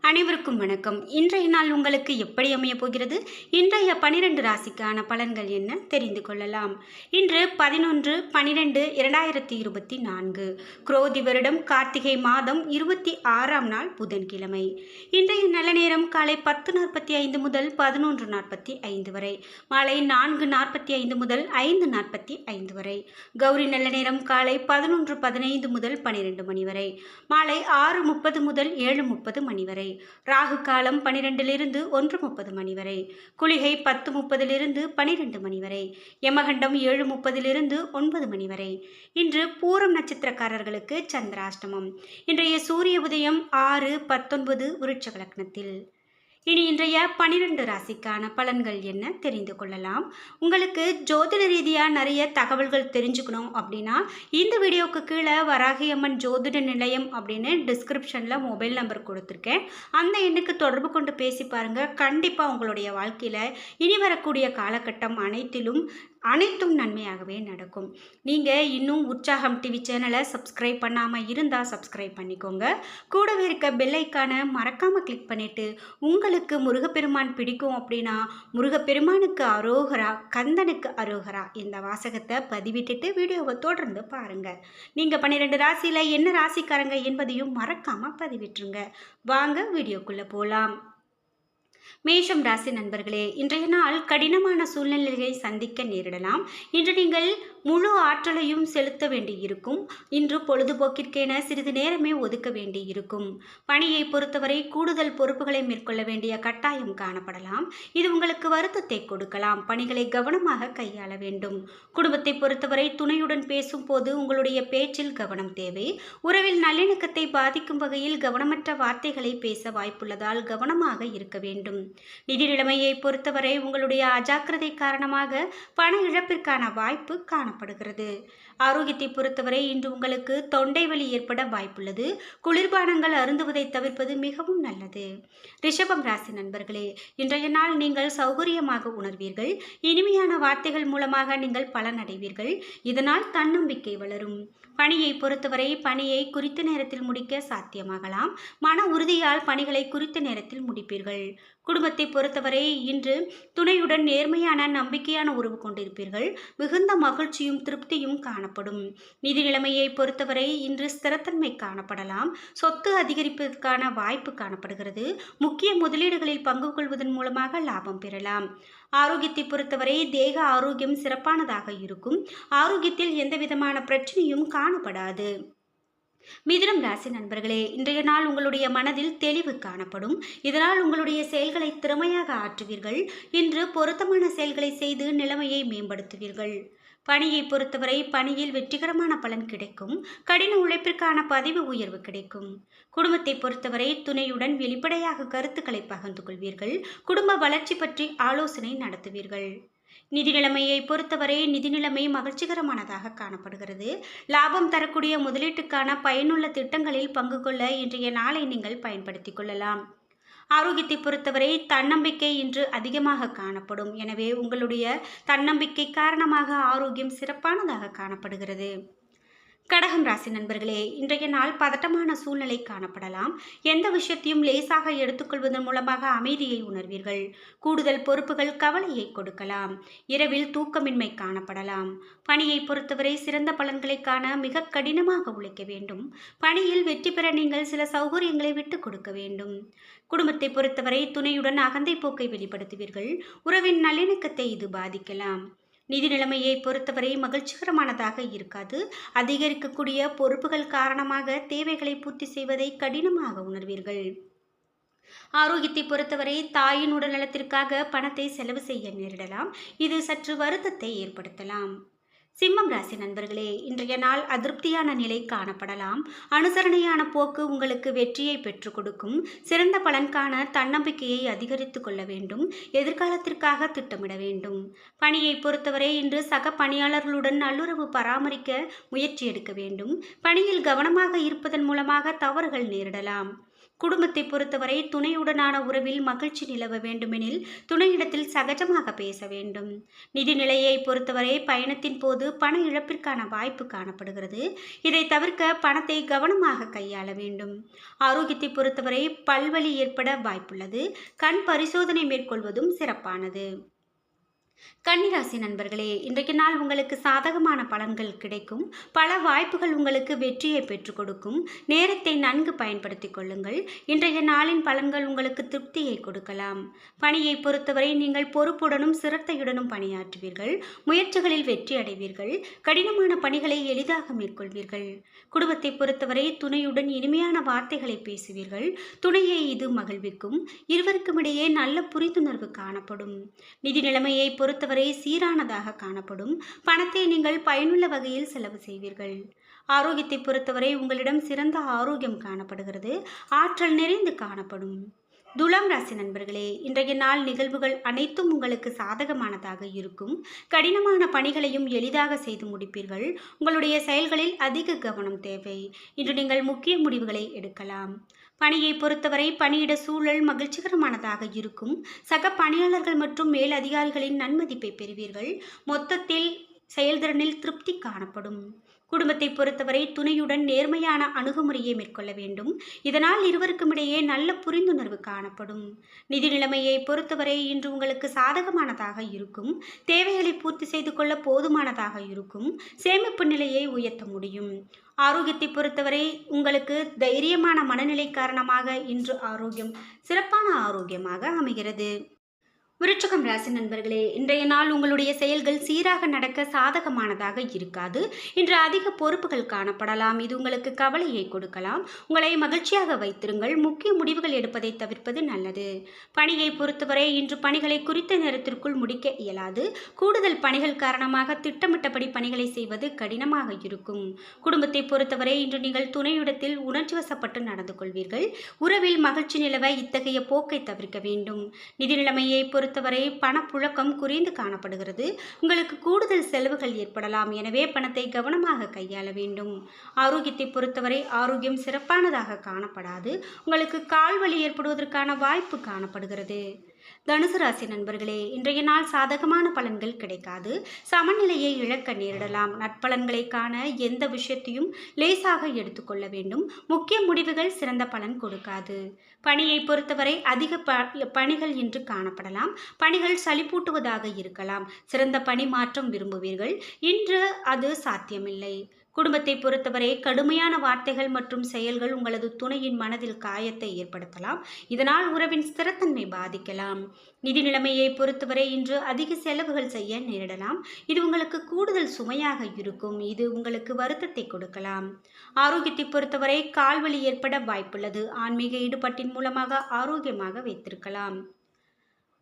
அனைவருக்கும் வணக்கம். இன்றைய நாள் உங்களுக்கு எப்படி அமையப் போகிறது? இன்றைய பனிரெண்டு ராசிக்கான பலன்கள் என்ன? தெரிந்து கொள்ளலாம். இன்று பதினொன்று பனிரெண்டு இரண்டாயிரத்தி இருபத்தி நான்கு. குரோதி வருடம் கார்த்திகை மாதம் இருபத்தி ஆறாம் நாள் புதன்கிழமை. இன்றைய நல்ல நேரம் காலை பத்து நாற்பத்தி ஐந்து முதல் பதினொன்று நாற்பத்தி ஐந்து வரை. மாலை நான்கு நாற்பத்தி ஐந்து முதல் ஐந்து நாற்பத்தி ஐந்து வரை. கௌரி நல்ல நேரம் காலை பதினொன்று பதினைந்து முதல் பனிரெண்டு மணி வரை. மாலை ஆறு முப்பது முதல் ஏழு முப்பது மணி வரை. ராகு காலம் பனிரெண்டிலிருந்து ஒன்று முப்பது மணி வரை குளிகை பத்து முப்பதிலிருந்து பனிரெண்டு மணி வரை யமகண்டம் ஏழு முப்பதிலிருந்து ஒன்பது மணி வரை. இன்று பூரம் நட்சத்திரக்காரர்களுக்கு சந்திராஷ்டமம். இன்றைய சூரிய உதயம் ஆறு பத்தொன்பது விருட்ச லக்னத்தில். இனி இன்றைய பனிரெண்டு ராசிக்கான பலன்கள் என்ன தெரிந்து கொள்ளலாம். உங்களுக்கு ஜோதிட ரீதியாக நிறைய தகவல்கள் தெரிஞ்சுக்கணும் அப்படின்னா இந்த வீடியோவுக்கு கீழே வராகியம்மன் ஜோதிட நிலையம் அப்படின்னு டிஸ்கிரிப்ஷனில் மொபைல் நம்பர் கொடுத்துருக்கேன். அந்த எண்ணுக்கு தொடர்பு கொண்டு பேசி பாருங்கள் கண்டிப்பாக உங்களுடைய வாழ்க்கையில் இனி வரக்கூடிய காலகட்டம் அனைத்திலும் அனைத்தும் நன்மையாகவே நடக்கும். நீங்கள் இன்னும் உற்சாகம் டிவி சேனலை சப்ஸ்கிரைப் பண்ணாமல் இருந்தால் சப்ஸ்கிரைப் பண்ணிக்கோங்க. கூடவே இருக்க பெல்லைக்கான மறக்காமல் கிளிக் பண்ணிவிட்டு உங்களுக்கு முருகப்பெருமான் பிடிக்கும் அப்படின்னா முருகப்பெருமானுக்கு அரோகரா கந்தனுக்கு அரோகரா இந்த வாசகத்தை பதிவிட்டுட்டு வீடியோவை தொடர்ந்து பாருங்கள் நீங்கள் பன்னிரெண்டு ராசியில் என்ன ராசிக்காரங்க என்பதையும் மறக்காமல் பதிவிட்டுருங்க. வாங்க வீடியோக்குள்ளே போகலாம் மேஷம் ராசி நண்பர்களே இன்றைய நாள் கடினமான சூழ்நிலைகளை சந்திக்க நேரிடலாம். இன்று நீங்கள் முழு ஆற்றலையும் செலுத்த வேண்டியிருக்கும். இன்று பொழுதுபோக்கிற்கென சிறிது நேரமே ஒதுக்க வேண்டியிருக்கும். பணியை பொறுத்தவரை கூடுதல் பொறுப்புகளை மேற்கொள்ள வேண்டிய கட்டாயம் காணப்படலாம். இது உங்களுக்கு வருத்தத்தை கொடுக்கலாம். பணிகளை கவனமாக கையாள வேண்டும். குடும்பத்தை பொறுத்தவரை துணையுடன் பேசும்போது உங்களுடைய பேச்சில் கவனம் தேவை. உறவில் நல்லிணக்கத்தை பாதிக்கும் வகையில் கவனமற்ற வார்த்தைகளை பேச வாய்ப்புள்ளதால் கவனமாக இருக்க வேண்டும். நிதி நிலைமையை பொறுத்தவரை உங்களுடைய அஜாக்கிரதை காரணமாக பண இழப்பிற்கான வாய்ப்பு காணப்படுகிறது. ஆரோக்கியத்தை பொறுத்தவரை இன்று உங்களுக்கு தொண்டை வலி ஏற்பட வாய்ப்புள்ளது. குளிர்பானங்கள் அருந்துவதை தவிர்ப்பது மிகவும் நல்லது. ரிஷபம் ராசி நண்பர்களே இன்றைய நாள் நீங்கள் சௌகரியமாக உணர்வீர்கள். இனிமையான வார்த்தைகள் மூலமாக நீங்கள் பலனடைவீர்கள். இதனால் தன்னம்பிக்கை வளரும். பணியை பொறுத்தவரை பணியை குறித்த நேரத்தில் முடிக்க சாத்தியமாகலாம். மன உறுதியால் பணிகளை குறித்த நேரத்தில் முடிப்பீர்கள். குடும்பத்தை பொறுத்தவரை இன்று துணையுடன் நேர்மையான நம்பிக்கையான உறவு கொண்டிருப்பீர்கள். மிகுந்த மகிழ்ச்சியும் திருப்தியும் காணப்படும். நிதி நிலைமையை பொறுத்தவரை இன்று ஸ்திரத்தன்மை காணப்படலாம். சொத்து அதிகரிப்பதற்கான வாய்ப்பு காணப்படுகிறது. முக்கிய முதலீடுகளில் பங்கு கொள்வதன் மூலமாக லாபம் பெறலாம். ஆரோக்கியத்தை பொறுத்தவரை தேக ஆரோக்கியம் சிறப்பானதாக இருக்கும். ஆரோக்கியத்தில் எந்த விதமான பிரச்சனையும் காணப்படாது. மிதுனம் ராசி நண்பர்களே இன்றைய நாள் உங்களுடைய மனதில் தெளிவு காணப்படும். இதனால் உங்களுடைய செயல்களை திறமையாக ஆற்றுவீர்கள். இன்று பொருத்தமான செயல்களை செய்து நிலைமையை மேம்படுத்துவீர்கள். பணியை பொறுத்தவரை பணியில் வெற்றிகரமான பலன் கிடைக்கும். கடின உழைப்பிற்கான பதிவு உயர்வு கிடைக்கும். குடும்பத்தை பொறுத்தவரை துணையுடன் வெளிப்படையாக கருத்துக்களை பகிர்ந்து கொள்வீர்கள். குடும்ப வளர்ச்சி பற்றி ஆலோசனை நடத்துவீர்கள். நிதி நிலைமையை பொறுத்தவரை நிதி நிலைமை மகிழ்ச்சிகரமானதாக காணப்படுகிறது. லாபம் தரக்கூடிய முதலீட்டுக்கான பயனுள்ள திட்டங்களில் பங்கு கொள்ள இன்றைய நாளை நீங்கள் பயன்படுத்திக் கொள்ளலாம். ஆரோக்கியத்தை பொறுத்தவரை தன்னம்பிக்கை இன்று அதிகமாக காணப்படும். எனவே உங்களுடைய தன்னம்பிக்கை காரணமாக ஆரோக்கியம் சிறப்பானதாக காணப்படுகிறது. கடகம் ராசி நண்பர்களே இன்றைய நாள் பதட்டமான சூழ்நிலை காணப்படலாம். எந்த விஷயத்தையும் லேசாக எடுத்துக்கொள்வதன் மூலமாக அமைதியை உணர்வீர்கள். கூடுதல் பொறுப்புகள் கவலையை கொடுக்கலாம். இரவில் தூக்கமின்மை காணப்படலாம். பணியை பொறுத்தவரை சிறந்த பலன்களை காண மிக கடினமாக உழைக்க வேண்டும். பணியில் வெற்றி பெற நீங்கள் சில சௌகரியங்களை விட்டுக் கொடுக்க வேண்டும். குடும்பத்தை பொறுத்தவரை துணையுடன் அகந்தை போக்கை வெளிப்படுத்துவீர்கள். உறவின் நல்லிணக்கத்தை இது பாதிக்கலாம். நிதி நிலைமையை பொறுத்தவரை மகிழ்ச்சிகரமானதாக இருக்காது. அதிகரிக்கக்கூடிய பொறுப்புகள் காரணமாக தேவைகளை பூர்த்தி செய்வதை கடினமாக உணர்வீர்கள். ஆரோக்கியத்தை பொறுத்தவரை தாயின் உடல்நலத்திற்காக பணத்தை செலவு செய்ய நேரிடலாம். இது சற்று வருத்தத்தை ஏற்படுத்தலாம். சிம்மம் ராசி நண்பர்களே இன்றைய நாள் அதிருப்தியான நிலை காணப்படலாம். அனுசரணையான போக்கு உங்களுக்கு வெற்றியை பெற்றுக் கொடுக்கும். சிறந்த பலன்கான தன்னம்பிக்கையை அதிகரித்து கொள்ள வேண்டும். எதிர்காலத்திற்காக திட்டமிட வேண்டும். பணியை பொறுத்தவரை இன்று சக பணியாளர்களுடன் நல்லுறவு பராமரிக்க முயற்சி எடுக்க வேண்டும். பணியில் கவனமாக இருப்பதன் மூலமாக தவறுகள் நேரிடலாம். குடும்பத்தை பொறுத்தவரை துணையுடனான உறவில் மகிழ்ச்சி நிலவ வேண்டுமெனில் துணையிடத்தில் சகஜமாக பேச வேண்டும். நிதிநிலையை பொறுத்தவரை பயணத்தின் போது பண இழப்பிற்கான வாய்ப்பு காணப்படுகிறது. இதை தவிர்க்க பணத்தை கவனமாக கையாள வேண்டும். ஆரோக்கியத்தை பொறுத்தவரை பல்வலி ஏற்பட வாய்ப்புள்ளது. கண் பரிசோதனை மேற்கொள்வதும் சிறப்பானது. கன்னிராசி நண்பர்களே இன்றைக்கு நாள் உங்களுக்கு சாதகமான பலன்கள் கிடைக்கும். பல வாய்ப்புகள் உங்களுக்கு வெற்றியை பெற்றுக் கொடுக்கும். நேரத்தை நன்கு பயன்படுத்திக் கொள்ளுங்கள். இன்றைய நாளின் பலன்கள் உங்களுக்கு திருப்தியை கொடுக்கலாம். பணியை பொறுத்தவரை நீங்கள் பொறுப்புடனும் சிரத்தையுடனும் பணியாற்றுவீர்கள். முயற்சிகளில் வெற்றி அடைவீர்கள். கடினமான பணிகளை எளிதாக மேற்கொள்வீர்கள். குடும்பத்தை பொறுத்தவரை துணையுடன் இனிமையான வார்த்தைகளை பேசுவீர்கள். துணையை இது மகிழ்விக்கும். இருவருக்கும் இடையே நல்ல புரிந்துணர்வு காணப்படும். நிதி நிலைமையை பொறுத்தவரை சீரானதாக காணப்படும். பணத்தை நீங்கள் பயனுள்ள வகையில் செலவு செய்வீர்கள். ஆரோக்கியத்தை பொறுத்தவரை உங்களிடம் சிறந்த ஆரோக்கியம் காணப்படுகிறது. ஆற்றல் நிறைந்து காணப்படும். துலாம் ராசி நண்பர்களே இன்றைய நாள் நிகழ்வுகள் அனைத்தும் உங்களுக்கு சாதகமானதாக இருக்கும். கடினமான பணிகளையும் எளிதாக செய்து முடிப்பீர்கள். உங்களுடைய செயல்களில் அதிக கவனம் தேவை. இன்று நீங்கள் முக்கிய முடிவுகளை எடுக்கலாம். பணியை பொறுத்தவரை பணியிட சூழல் மகிழ்ச்சிகரமானதாக இருக்கும். சக பணியாளர்கள் மற்றும் மேலதிகாரிகளின் நன்மதிப்பை பெறுவீர்கள். மொத்தத்தில் செயல்திறனில் திருப்தி காணப்படும். குடும்பத்தை பொறுத்தவரை துணையுடன் நேர்மையான அணுகுமுறையை மேற்கொள்ள வேண்டும். இதனால் இருவருக்கும் இடையே நல்ல புரிந்துணர்வு காணப்படும். நிதி நிலைமையை பொறுத்தவரை இன்று உங்களுக்கு சாதகமானதாக இருக்கும். தேவைகளை பூர்த்தி செய்து கொள்ள போதுமானதாக இருக்கும். சேமிப்பு நிலையை உயர்த்த முடியும். ஆரோக்கியத்தை பொறுத்தவரை உங்களுக்கு தைரியமான மனநிலை காரணமாக இன்று ஆரோக்கியம் சிறப்பான ஆரோக்கியமாக அமைகிறது. விருச்சகம் ராசி நண்பர்களே இன்றைய நாள் உங்களுடைய செயல்கள் சீராக நடக்க சாதகமானதாக இருக்காது. இன்று அதிக பொறுப்புகள் காணப்படலாம். இது உங்களுக்கு கவலையை கொடுக்கலாம். உங்களை மகிழ்ச்சியாக வைத்திருங்கள். முக்கிய முடிவுகள் எடுப்பதை தவிர்ப்பது நல்லது. பணியை பொறுத்தவரை இன்று பணிகளை குறித்த நேரத்திற்குள் முடிக்க இயலாது. கூடுதல் பணிகள் காரணமாக திட்டமிட்டபடி பணிகளை செய்வது கடினமாக இருக்கும். குடும்பத்தை பொறுத்தவரை இன்று நீங்கள் துணையிடத்தில் உணர்ச்சி வசப்பட்டு நடந்து கொள்வீர்கள். உறவில் மகிழ்ச்சி நிலவ இத்தகைய போக்கை தவிர்க்க வேண்டும். நிதி நிலைமையை பொறுத்த பொறுத்தவரை பணப்புழக்கம் குறைந்து காணப்படுகிறது. உங்களுக்கு கூடுதல் செலவுகள் ஏற்படலாம். எனவே பணத்தை கவனமாக கையாள வேண்டும். ஆரோக்கியத்தை பொறுத்தவரை ஆரோக்கியம் சிறப்பானதாக காணப்படாது. உங்களுக்கு கால்வலி ஏற்படுவதற்கான வாய்ப்பு காணப்படுகிறது. தனுசு ராசி நண்பர்களே இன்றைய நாள் சாதகமான பலன்கள் கிடைக்காது. சமநிலையை இழக்க நேரிடலாம். நட்பலன்களை காண எந்த விஷயத்தையும் லேசாக எடுத்துக்கொள்ள வேண்டும். முக்கிய முடிவுகள் சிறந்த பலன் கொடுக்காது. பணியை பொறுத்தவரை அதிக ப பணிகள் இன்று காணப்படலாம். பணிகள் சளிப்பூட்டுவதாக இருக்கலாம். சிறந்த பணி மாற்றம் விரும்புவீர்கள். இன்று அது சாத்தியமில்லை. குடும்பத்தை பொறுத்தவரை கடுமையான வார்த்தைகள் மற்றும் செயல்கள் உங்களது துணையின் மனதில் காயத்தை ஏற்படுத்தலாம். இதனால் உறவின் ஸ்திரத்தன்மை பாதிக்கலாம். நிதி நிலைமையை பொறுத்தவரை இன்று அதிக செலவுகள் செய்ய நேரிடலாம். இது உங்களுக்கு கூடுதல் சுமையாக இருக்கும். இது உங்களுக்கு வருத்தத்தை கொடுக்கலாம். ஆரோக்கியத்தை பொறுத்தவரை கால்வலி ஏற்பட வாய்ப்புள்ளது. ஆன்மீக ஈடுபாட்டின் மூலமாக ஆரோக்கியமாக வைத்திருக்கலாம்.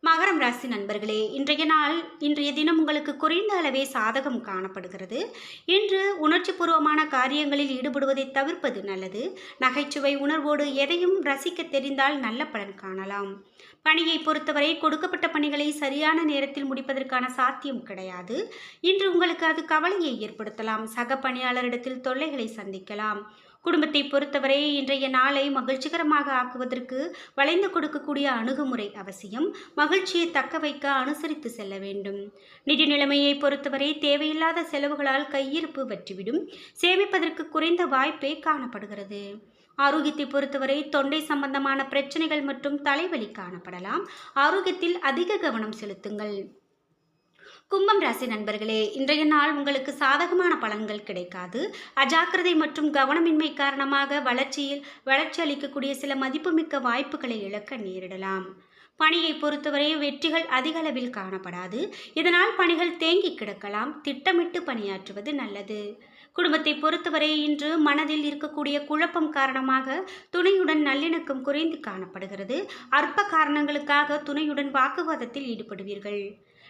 மகரம் ராசி நண்பர்களே இன்றைய நாள் இன்றைய தினம் உங்களுக்கு குறைந்த அளவே சாதகம் காணப்படுகிறது. இன்று உணர்ச்சிபூர்வமான காரியங்களில் ஈடுபடுவதை தவிர்ப்பது நல்லது. நகைச்சுவை உணர்வோடு எதையும் ரசிக்க தெரிந்தால் நல்ல பலன் காணலாம். பணியை பொறுத்தவரை கொடுக்கப்பட்ட பணிகளை சரியான நேரத்தில் முடிப்பதற்கான சாத்தியம் கிடையாது. இன்று உங்களுக்கு அது கவலையை ஏற்படுத்தலாம். சக பணியாளரிடத்தில் தொல்லைகளை சந்திக்கலாம். குடும்பத்தை பொறுத்தவரை இன்றைய நாளை மகிழ்ச்சிகரமாக ஆக்குவதற்கு வளைந்து கொடுக்கக்கூடிய அணுகுமுறை அவசியம். மகிழ்ச்சியை தக்க வைக்க அனுசரித்து செல்ல வேண்டும். நிதி நிலைமையை பொறுத்தவரை தேவையில்லாத செலவுகளால் கையிருப்பு வற்றிவிடும். சேமிப்பதற்கு குறைந்த வாய்ப்பே காணப்படுகிறது. ஆரோக்கியத்தை பொறுத்தவரை தொண்டை சம்பந்தமான பிரச்சனைகள் மற்றும் தலைவலி காணப்படலாம். ஆரோக்கியத்தில் அதிக கவனம் செலுத்துங்கள். கும்பம் ராசி நண்பர்களே இன்றைய நாள் உங்களுக்கு சாதகமான பலன்கள் கிடைக்காது. அஜாக்கிரதை மற்றும் கவனமின்மை காரணமாக வளர்ச்சியில் வளர்ச்சி அளிக்கக்கூடிய சில மதிப்புமிக்க வாய்ப்புகளை இழக்க நேரிடலாம். பணியை பொறுத்தவரை வெற்றிகள் அதிக அளவில் காணப்படாது. இதனால் பணிகள் தேங்கி கிடக்கலாம். திட்டமிட்டு பணியாற்றுவது நல்லது. குடும்பத்தை பொறுத்தவரை இன்று மனதில் இருக்கக்கூடிய குழப்பம் காரணமாக துணையுடன் நல்லிணக்கம் குறைந்து காணப்படுகிறது. அற்ப காரணங்களுக்காக துணையுடன் வாக்குவாதத்தில் ஈடுபடுவீர்கள்.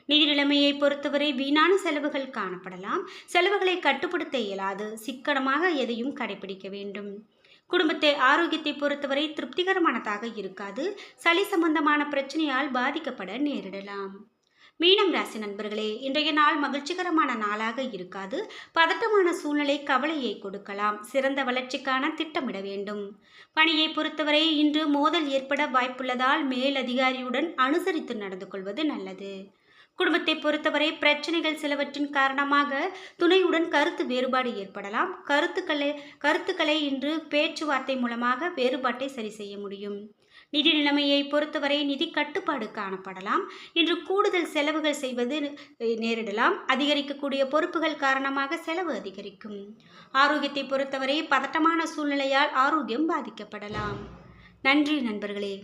நிதிநிலைமையை பொறுத்தவரை வீணான செலவுகள் காணப்படலாம். செலவுகளை கட்டுப்படுத்த இயலாது. சிக்கனமாக எதையும் கடைபிடிக்க வேண்டும். குடும்பத்தை ஆரோக்கியத்தை பொறுத்தவரை திருப்திகரமானதாக இருக்காது. சளி சம்பந்தமான பிரச்சனையால் பாதிக்கப்பட நேரிடலாம். மீனம் ராசி நண்பர்களே இன்றைய நாள் மகிழ்ச்சிகரமான நாளாக இருக்காது. பதட்டமான சூழ்நிலை கவலையை கொடுக்கலாம். சிறந்த வளர்ச்சிக்கான திட்டமிட வேண்டும். பணியை பொறுத்தவரை இன்று மோதல் ஏற்பட வாய்ப்புள்ளதால் மேலதிகாரியுடன் அனுசரித்து நடந்து கொள்வது நல்லது. குடும்பத்தை பொறுத்தவரை பிரச்சனைகள் சிலவற்றின் காரணமாக துணையுடன் கருத்து வேறுபாடு ஏற்படலாம். கருத்துக்களை கருத்துக்களை இன்று பேச்சுவார்த்தை மூலமாக வேறுபாட்டை சரி செய்ய முடியும். நிதி நிலைமையை பொறுத்தவரை நிதி கட்டுப்பாடு காணப்படலாம். இன்று கூடுதல் செலவுகள் செய்வது நேரிடலாம். அதிகரிக்கக்கூடிய பொறுப்புகள் காரணமாக செலவு அதிகரிக்கும். ஆரோக்கியத்தை பொறுத்தவரை பதட்டமான சூழ்நிலையால் ஆரோக்கியம் பாதிக்கப்படலாம். நன்றி நண்பர்களே.